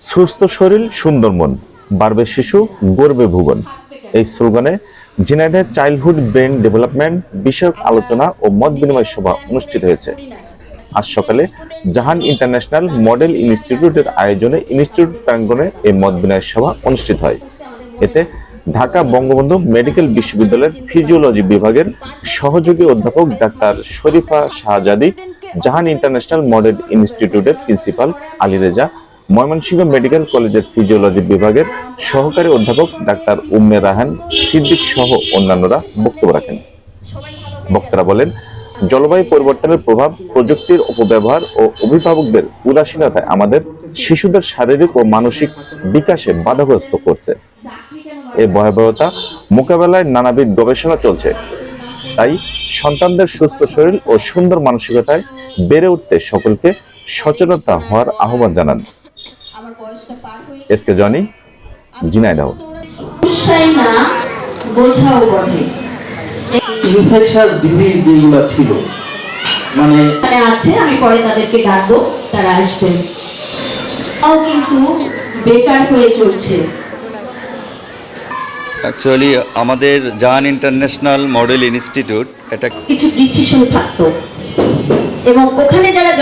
সুস্থ শরীর, সুন্দর মন, বাড়বে শিশু গর্বে ভুবন। এই স্লোগানে ঝিনাইদহের চাইল্ডহুড ব্রেন ডেভেলপমেন্ট বিষয়ক আলোচনা ও মত বিনিময় সভা অনুষ্ঠিত হয়েছে। আজ সকালে জাহান ইন্টারন্যাশনাল মডেল ইনস্টিটিউটের আয়োজনে ইনস্টিটিউট প্রাঙ্গণে এই মত বিনিময় সভা অনুষ্ঠিত হয়। এতে ঢাকা বঙ্গবন্ধু মেডিকেল বিশ্ববিদ্যালয়ের ফিজিওলজি বিভাগের সহযোগী অধ্যাপক doctor Sharifa Shahjadi Jahan international model ইনস্টিটিউটের প্রিন্সিপাল আলী রেজা, ময়মনসিংহ মেডিকেল কলেজের ফিজিওলজি বিভাগের সহকারী অধ্যাপক ডাক্তার উম্মে রাহান সিদ্দিক সহ অন্যান্যরা বক্তব্য রাখেন। বক্তারা বলেন, জলবায়ু পরিবর্তনের প্রভাব প্রযুক্তির অপব্যবহার ও অভিভাবকদের উদাসীনতায় আমাদের শিশুদের শারীরিক ও মানসিক বিকাশে বাধাগ্রস্ত করছে। এই ভয়াবহতা মোকাবেলায় নানাবিধ গবেষণা চলছে। তাই সন্তানদের সুস্থ শরীর ও সুন্দর মানসিকতায় বেড়ে উঠতে সকলকে সচেতনতা হওয়ার আহ্বান জানান। S K Jony infectious disease যেগুলো ছিল মানে আছে আমি পরে তাদেরকে ডাকবো তারা আসবেন। তাও কিন্তু বেকার হয়ে চলছে। অ্যাকচুয়ালি আমাদের জাহান ইন্টারন্যাশনাল মডেল ইনস্টিটিউট এটা কিছু ডিসিশন থাকতো। এবং ওখানে যারা